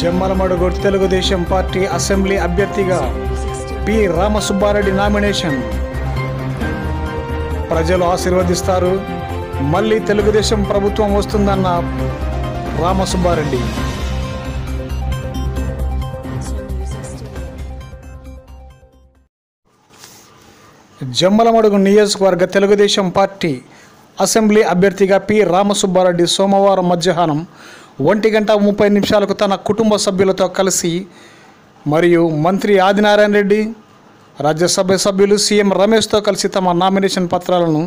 Jammalamadugu Telugu Desam party assembly అభ్యర్థిగా P Ramasubba Reddy nomination. ప్రజలు ఆశీర్వదిస్తారు. మళ్ళీ తెలుగుదేశం ప్రభుత్వం వస్తుందన్న రామసుబ్బారెడ్డి. జమ్మలమడుగు నియోజకవర్గ తెలుగుదేశం పార్టీ అసెంబ్లీ అభ్యర్థిగా పి రామసుబ్బారెడ్డి సోమవారం మధ్యాహ్నం ఒంటి గంట ముప్పై నిమిషాలకు తన కుటుంబ సభ్యులతో కలిసి మరియు మంత్రి ఆదినారాయణ రెడ్డి రాజ్యసభ సభ్యులు సీఎం రమేష్తో కలిసి తమ నామినేషన్ పత్రాలను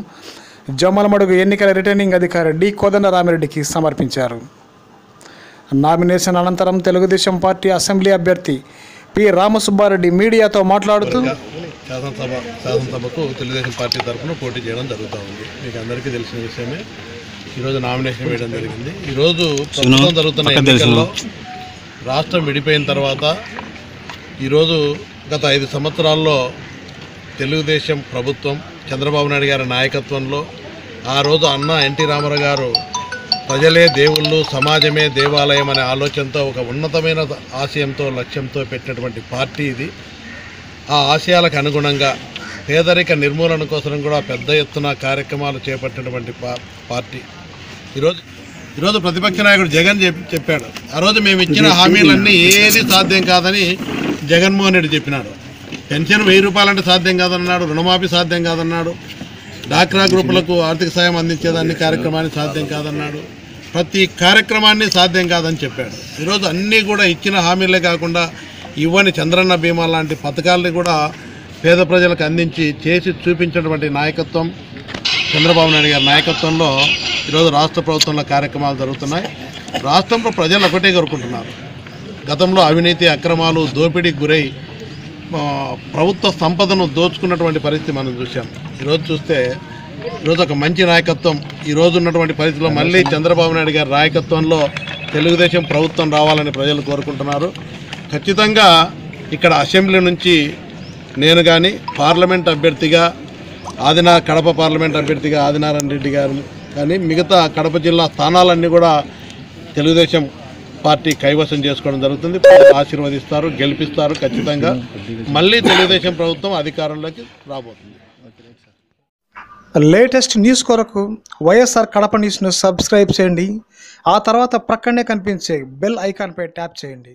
జమ్మలమడుగు ఎన్నికల రిటర్నింగ్ అధికారి డి. కోదండరామిరెడ్డికి సమర్పించారు. నామినేషన్ అనంతరం తెలుగుదేశం పార్టీ అసెంబ్లీ అభ్యర్థి పి. రామసుబ్బారెడ్డి మీడియాతో మాట్లాడుతూ శాసనసభ శాసనసభకు తెలుగుదేశం పార్టీ తరఫున పోటీ చేయడం జరుగుతూ ఉంది. మీకు అందరికీ తెలిసిన విషయమే. ఈరోజు నామినేషన్ వేయడం జరిగింది. ఈరోజు ప్రస్తుతం జరుగుతున్న ఎన్నికల్లో రాష్ట్రం విడిపోయిన తర్వాత ఈరోజు గత ఐదు సంవత్సరాల్లో తెలుగుదేశం ప్రభుత్వం చంద్రబాబు నాయుడు గారి నాయకత్వంలో ఆ రోజు అన్న ఎన్టీ రామారావు గారు ప్రజలే దేవుళ్ళు సమాజమే దేవాలయం అనే ఆలోచనతో ఒక ఉన్నతమైన ఆశయంతో లక్ష్యంతో పెట్టినటువంటి పార్టీ ఇది. ఆ ఆశయాలకు అనుగుణంగా పేదరిక నిర్మూలన కోసం కూడా పెద్ద ఎత్తున కార్యక్రమాలు చేపట్టినటువంటి పార్టీ. ఈరోజు ఈరోజు ప్రతిపక్ష నాయకుడు జగన్ చెప్పి చెప్పాడు. ఆ రోజు మేము ఇచ్చిన హామీలన్నీ ఏది సాధ్యం కాదని జగన్మోహన్ రెడ్డి చెప్పినాడు. పెన్షన్ వెయ్యి రూపాయలంటే సాధ్యం కాదన్నాడు రుణమాఫీ సాధ్యం కాదన్నాడు డాక్రా గ్రూపులకు ఆర్థిక సాయం అందించేదాన్ని కార్యక్రమాన్ని సాధ్యం కాదన్నాడు ప్రతి కార్యక్రమాన్ని సాధ్యం కాదని చెప్పాడు. ఈరోజు అన్నీ కూడా ఇచ్చిన హామీలే కాకుండా ఇవ్వని చంద్రన్న బీమా లాంటి పథకాలని కూడా పేద ప్రజలకు అందించి చేసి చూపించినటువంటి నాయకత్వం చంద్రబాబు నాయుడు గారి నాయకత్వంలో ఈరోజు రాష్ట్ర ప్రభుత్వంలో కార్యక్రమాలు జరుగుతున్నాయి. రాష్ట్రంలో ప్రజలు ఒకటే కోరుకుంటున్నారు. గతంలో అవినీతి అక్రమాలు దోపిడీకి గురై ప్రభుత్వ సంపదను దోచుకున్నటువంటి పరిస్థితి మనం చూసాం ఈరోజు చూస్తే ఈరోజు ఒక మంచి నాయకత్వం ఈరోజు ఉన్నటువంటి పరిస్థితిలో మళ్ళీ చంద్రబాబు నాయుడు గారి నాయకత్వంలో తెలుగుదేశం ప్రభుత్వం రావాలని ప్రజలు కోరుకుంటున్నారు. ఖచ్చితంగా ఇక్కడ అసెంబ్లీ నుంచి నేను కానీ పార్లమెంట్ అభ్యర్థిగా ఆదినా కడప పార్లమెంట్ అభ్యర్థిగా ఆదినారాయణ రెడ్డి గారు కానీ మిగతా కడప జిల్లా స్థానాలన్నీ కూడా తెలుగుదేశం పార్టీ కైవసం చేసుకోవడం జరుగుతుంది. ఆశీర్వదిస్తారు గెలిపిస్తారు ఖచ్చితంగా. మళ్ళీ తెలుగుదేశం ప్రభుత్వం అధికారంలోకి రాబోతుంది. లేటెస్ట్ న్యూస్ కొరకు వైఎస్ఆర్ కడప న్యూస్ను సబ్స్క్రైబ్ చేయండి. ఆ తర్వాత ప్రక్కనే కనిపించే బెల్ ఐకాన్పై ట్యాప్ చేయండి.